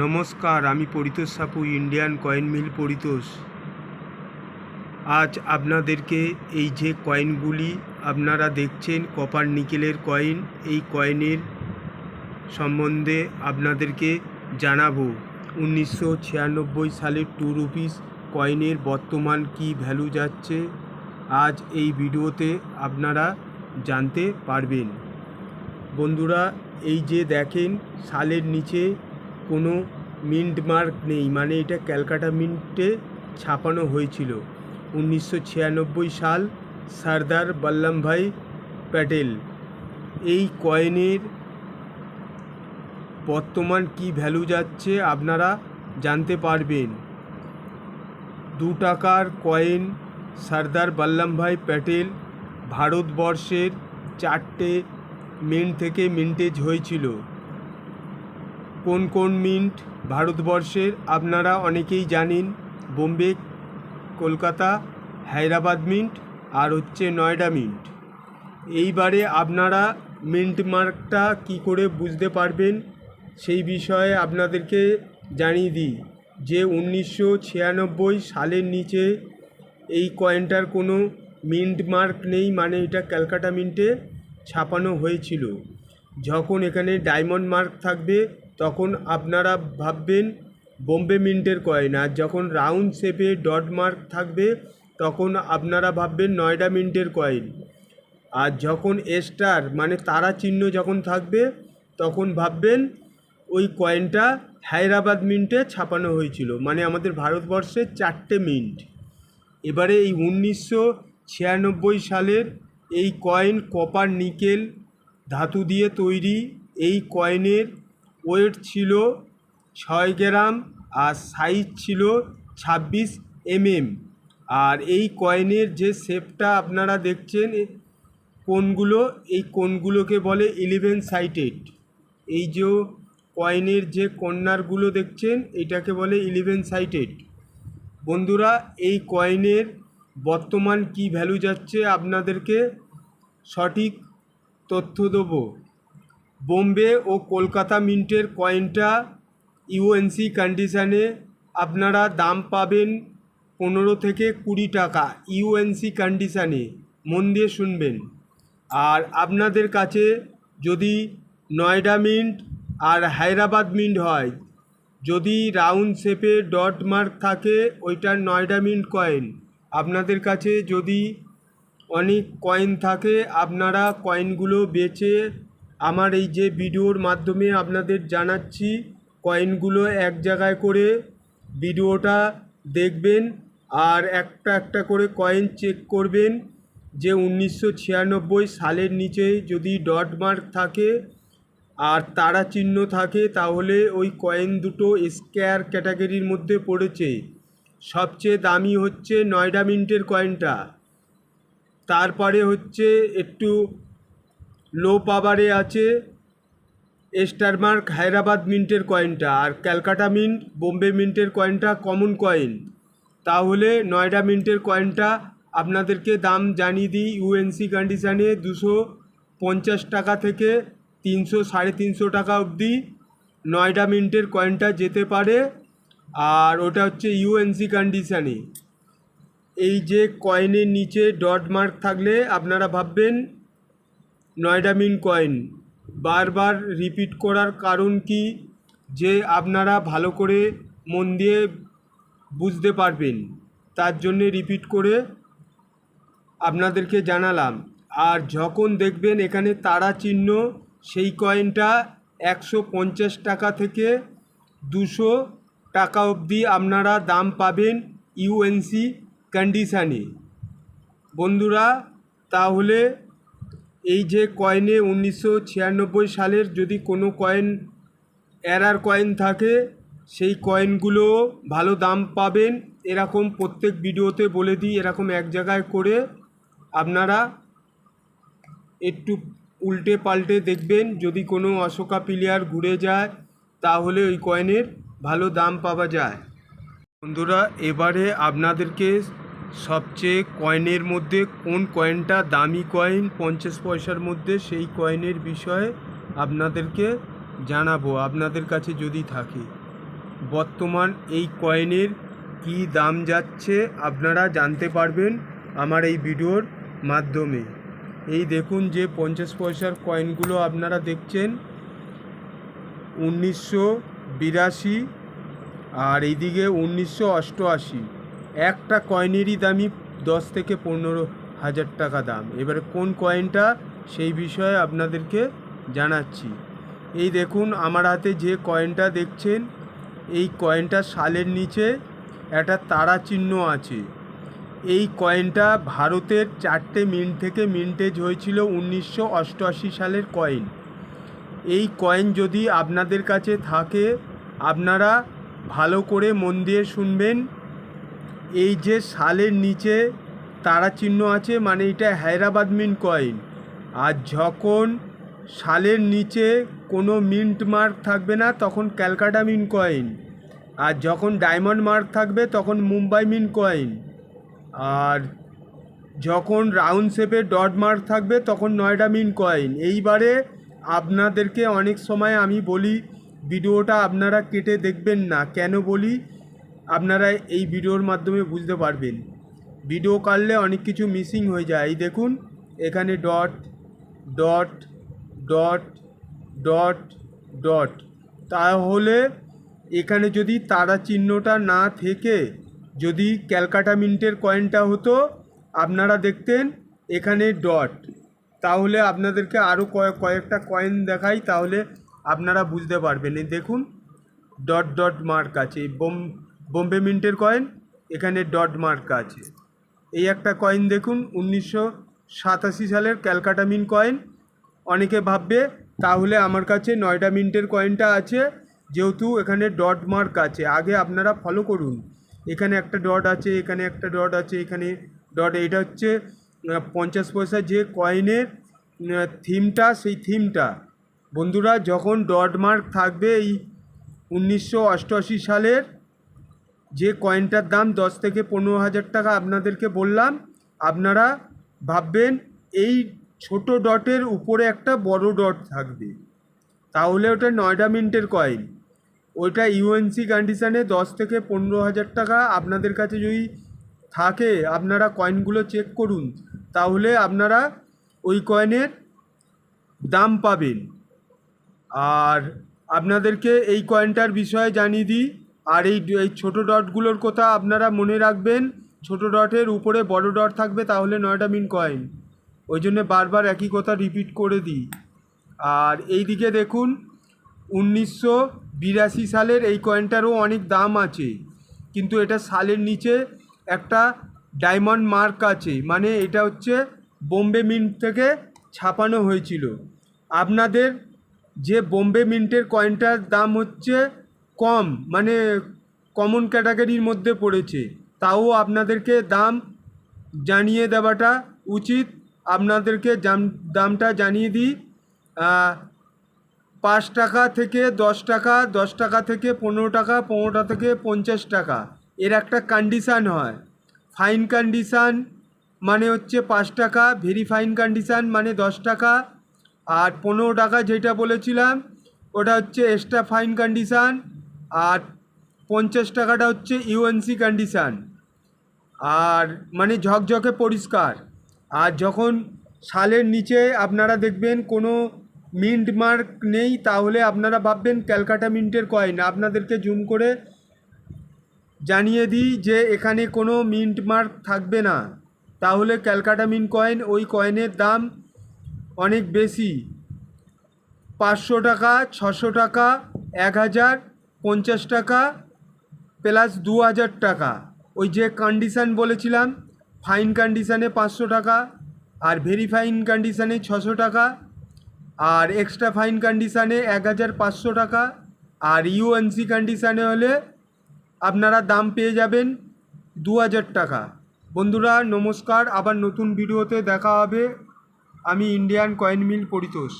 নমস্কার, আমি Paritosh Sapu, Indian coin mill Paritosh. আজ আপনাদেরকে এই যে কয়েনগুলি আপনারা দেখছেন, কপার নিকেলের কয়েন, এই কয়েনের সম্বন্ধে আপনাদেরকে জানাব। উনিশশো ছিয়ানব্বই সালের টু রুপিস কয়েনের বর্তমান কি ভ্যালু যাচ্ছে, আজ এই ভিডিওতে আপনারা জানতে পারবেন। বন্ধুরা, এই যে দেখেন, সালের নিচে কোনো মিন্ট মার্ক নেই। মানে এটা ক্যালকাটা মিন্টে ছাপানো হয়েছিল। উনিশশো ছিয়ানব্বই সাল সর্দার বল্লভভাই প্যাটেল, এই কয়েনের বর্তমান কি ভ্যালু যাচ্ছে আপনারা জানতে পারবেন। দু টাকার কয়েন সর্দার বল্লভভাই প্যাটেল ভারতবর্ষের চারটে মিন্ট থেকে মিন্টেজ হয়েছিল। কোন কোন মিন্ট ভারতবর্ষের আপনারা অনেকেই জানেন, বোম্বে, কলকাতা, হায়দ্রাবাদ মিন্ট আর হচ্ছে নয়ডা মিন্ট। এইবারে আপনারা মিন্ট মার্কটা কি করে বুঝতে পারবেন সেই বিষয়ে আপনাদেরকে জানিয়ে দিই যে উনিশশো ছিয়ানব্বই সালের নিচে এই কয়েনটার কোনো মিন্ট মার্ক নেই মানে এটা ক্যালকাটা মিন্টে ছাপানো হয়েছিল। যখন এখানে ডায়মন্ড মার্ক থাকবে তখন আপনারা ভাববেন, বোম্বে মিন্টের কয়েন আর যখন রাউন্ড শেপে ডট মার্ক থাকবে, তখন আপনারা ভাববেন, নয়ডা মিন্টের কয়েন আর যখন স্টার মানে তারা চিহ্ন যখন থাকবে, তখন ভাববেন, ওই কয়েনটা হায়দ্রাবাদ মিন্টে ছাপানো হয়েছিল। মানে আমাদের ভারতবর্ষের চারটে মিন্ট। এবারে এই উনিশশো ছিয়ানব্বই সালের এই কয়েন কপার নিকেল ধাতু দিয়ে তৈরি, এই কয়েনের ওয়েট ছিল ছয় গ্রাম আর সাইজ ছিল ছাব্বিশ এমএম। আর এই কয়েনের যে শেপটা আপনারা দেখছেন কোনগুলো, এই কোনগুলোকে বলে ইলেভেন সাইটেড। এই যে কয়েনের যে কর্নারগুলো দেখছেন, এটাকে বলে ইলেভেন সাইটেড। বন্ধুরা, এই কয়েনের বর্তমান কি ভ্যালু যাচ্ছে আপনাদেরকে সঠিক তথ্য দেবো। বোম্বে ও কলকাতা মিন্টের কয়েনটা ইউএনসি কন্ডিশানে আপনারা দাম পাবেন পনেরো থেকে কুড়ি টাকা ইউএনসি কন্ডিশানে। মন দিয়ে শুনবেন। আর আপনাদের কাছে যদি নয়ডা মিন্ট আর হায়দ্রাবাদ মিন্ট হয়, যদি রাউন্ড শেপে ডট মার্ক থাকে ওইটার নয়ডা মিন্ট কয়েন। আপনাদের কাছে যদি অনেক কয়েন থাকে, আপনারা কয়েনগুলো বেচে আমার এই যে ভিডিওর মাধ্যমে আপনাদের জানাচ্ছি, কয়েনগুলো এক জায়গায় করে ভিডিওটা দেখবেন আর একটা একটা করে কয়েন চেক করবেন যে উনিশশো ছিয়ানব্বই সালের নিচে যদি ডট মার্ক থাকে আর তারা চিহ্ন থাকে, তাহলে ওই কয়েন দুটো স্কোয়ার ক্যাটাগরির মধ্যে পড়েছে। সবচেয়ে দামি হচ্ছে নয়ডা মিন্টের কয়েনটা। তারপরে হচ্ছে একটু লো পাওয়ারে আছে স্টার মার্ক হায়দ্রাবাদ মিন্টের কয়েনটা আর ক্যালকাটা মিন্ট, বোম্বে মিন্টের কয়েনটা কমন কয়েন। তাহলে নয়ডা মিন্টের কয়েনটা আপনাদেরকে দাম জানিয়ে দিই ইউএনসি কন্ডিশানে দুশো পঞ্চাশ টাকা থেকে তিনশো, সাড়ে তিনশো টাকা অবধি নয়ডা মিন্টের কয়েনটা যেতে পারে। আর ওটা হচ্ছে ইউএনসি কন্ডিশানে এই যে কয়েনের নিচে ডট মার্ক থাকলে আপনারা ভাববেন নয়ডা মিন কয়েন। বারবার রিপিট করার কারণ কি যে আপনারা ভালো করে মন দিয়ে বুঝতে পারবেন। তার জন্যে রিপিট করে আপনাদেরকে জানালাম। আর যখন দেখবেন এখানে তারা চিহ্ন, সেই কয়েনটা একশো পঞ্চাশ টাকা থেকে দুশো টাকা অবধি আপনারা দাম পাবেন ইউএনসি কন্ডিশানে। বন্ধুরা, তাহলে এই যে কয়েনে উনিশশো ছিয়ানব্বই সালের যদি কোনো কয়েন, এরার কয়েন থাকে, সেই কয়েনগুলো ভালো দাম পাবেন। এরকম প্রত্যেক ভিডিওতে বলে দিই, এরকম এক জায়গায় করে আপনারা একটু উল্টে পাল্টে দেখবেন। যদি কোনো অশোকা প্লেয়ার ঘুরে যায়, তাহলে ওই কয়েনের ভালো দাম পাওয়া যায়। বন্ধুরা, এবারে আপনাদেরকে সবচেয়ে কয়েনের মধ্যে কোন কয়েনটা দামি কয়েন পঞ্চাশ পয়সার মধ্যে সেই কয়েনের বিষয়ে আপনাদেরকে জানাব, আপনাদের কাছে যদি থাকে। বর্তমান এই কয়েনের কী দাম যাচ্ছে আপনারা জানতে পারবেন আমার এই ভিডিওর মাধ্যমে। এই দেখুন যে পঞ্চাশ পয়সার কয়েনগুলো আপনারা দেখছেন। উনিশশো বিরাশি আর এইদিকে উনিশশো অষ্টআশি। একটা কয়েনেরই দামই দশ থেকে পনেরো হাজার টাকা দাম। এবারে কোন কয়েনটা, সেই বিষয়ে আপনাদেরকে জানাচ্ছি। এই দেখুন, আমার হাতে যে কয়েনটা দেখছেন, এই কয়েনটা সালের নিচে একটা তারা চিহ্ন আছে। এই কয়েনটা ভারতের চারটে মিন্ট থেকে মিন্টেজ হয়েছিল উনিশশো অষ্টআশি সালের কয়েন। এই কয়েন যদি আপনাদের কাছে থাকে, আপনারা ভালো করে মন দিয়ে শুনবেন। এই যে সালের নিচে তারা চিহ্ন আছে মানে এটা হায়দ্রাবাদ মিন্ট কয়েন আর যখন সালের নিচে কোনো মিন্ট মার্ক থাকবে না, তখন ক্যালকাটা মিন্ট কয়েন আর যখন ডায়মন্ড মার্ক থাকবে, তখন মুম্বাই মিন্ট কয়েন আর যখন রাউন্ড শেপে ডট মার্ক থাকবে, তখন নয়ডা মিন কয়েন এইবারে আপনাদেরকে অনেক সময় আমি বলি, ভিডিওটা আপনারা কেটে দেখবেন না। কেন বলি? আপনারা এই ভিডিওর মাধ্যমে বুঝতে পারবেন। ভিডিও কাটলে অনেক কিছু মিসিং হয়ে যায়। এই দেখুন, এখানে dot dot dot dot dot. তাহলে এখানে যদি তারা চিহ্নটা না থেকে যদি ক্যালকাটা মিন্টের কয়েনটা হতো, আপনারা দেখতেন এখানে ডট। তাহলে আপনাদেরকে আরও কয়েক কয়েকটা কয়েন দেখাই, তাহলে আপনারা বুঝতে পারবেন। এই দেখুন, ডট ডট মার্ক আছে। বোম বোম্বে মিন্টের কয়েন, এখানে ডট মার্ক আছে। এই একটা কয়েন দেখুন, উনিশশো সাতাশি সালের ক্যালকাটা মিন্ট কয়েন। অনেকে ভাববে, তাহলে আমার কাছে নয়ডা মিন্টের কয়েনটা আছে, যেহেতু এখানে ডট মার্ক আছে। আগে আপনারা ফলো করুন। এখানে একটা ডট আছে, এখানে একটা ডট আছে, এখানে ডট। এটা হচ্ছে পঞ্চাশ পয়সা যে কয়েনের থিমটা, সেই থিমটা। বন্ধুরা, যখন ডট মার্ক থাকবে এই উনিশশো অষ্টআশি সালের যে কয়েনটার দাম দশ থেকে পনেরো হাজার টাকা আপনাদেরকে বললাম, আপনারা ভাববেন এই ছোট ডটের উপরে একটা বড় ডট থাকবে। তাহলে ওটা নয়ডা মিন্টের কয়েন। ওইটা ইউএনসি কন্ডিশানে দশ থেকে পনেরো হাজার টাকা আপনাদের কাছে যদি থাকে, আপনারা কয়েনগুলো চেক করুন। তাহলে আপনারা ওই কয়েনের দাম পাবেন। আর আপনাদেরকে এই কয়েনটার বিষয়ে জানিয়ে দিই আর এই এই ছোটো ডটগুলোর কথা আপনারা মনে রাখবেন। ছোটো ডটের উপরে বড় ডট থাকবে, তাহলে নয়টা মিন কয়েন। ওই জন্য বারবার একই কথা রিপিট করে দিই। আর এই দিকে দেখুন, উনিশশো বিরাশি সালের এই কয়েনটারও অনেক দাম আছে। কিন্তু এটা সালের নিচে একটা ডায়মন্ড মার্ক আছে। মানে এটা হচ্ছে বোম্বে মিন্ট থেকে ছাপানো হয়েছিল। আপনাদের যে বোম্বে মিন্টের কয়েনটার দাম হচ্ছে কম মানে কমন ক্যাটাগরির মধ্যে পড়েছে। তাও আপনাদেরকে দাম জানিয়ে দেওয়াটা উচিত। আপনাদেরকে দামটা জানিয়ে দিই। পাঁচ টাকা থেকে দশ টাকা দশ টাকা থেকে পনেরো টাকা পনেরোটা থেকে পঞ্চাশ টাকা। এর একটা কন্ডিশান হয়। ফাইন কন্ডিশান মানে হচ্ছে পাঁচ টাকা ভেরি ফাইন কন্ডিশান মানে দশ টাকা। আর পনেরো টাকা যেটা বলেছিলাম, ওটা হচ্ছে এক্সট্রা ফাইন কন্ডিশান আর পঞ্চাশ টাকাটা হচ্ছে ইউএনসি কন্ডিশান আর মানে ঝকঝকে পরিষ্কার। আর যখন সালের নিচে আপনারা দেখবেন কোনো মিন্ট মার্ক নেই, তাহলে আপনারা ভাববেন ক্যালকাটা মিন্টের কয়েন আপনাদেরকে জুম করে জানিয়ে দিই যে এখানে কোনো মিন্ট মার্ক থাকবে না। তাহলে ক্যালকাটা মিন্ট কয়েন ওই কয়েনের দাম অনেক বেশি। পাঁচশো টাকা, ছশো টাকা, এক হাজার পঞ্চাশ টাকা প্লাস দু হাজার টাকা। ওই যে কন্ডিশান বলেছিলাম ফাইন কন্ডিশানে পাঁচশো টাকা আর ভেরি ফাইন কন্ডিশানে ছশো টাকা আর এক্সট্রা ফাইন কন্ডিশানে এক হাজার পাঁচশো টাকা আর ইউএনসি কন্ডিশানে হলে আপনারা দাম পেয়ে যাবেন দু হাজার টাকা। বন্ধুরা, নমস্কার, আবার নতুন ভিডিওতে দেখা হবে। আমি ইন্ডিয়ান কয়েন মিল পরিতোষ।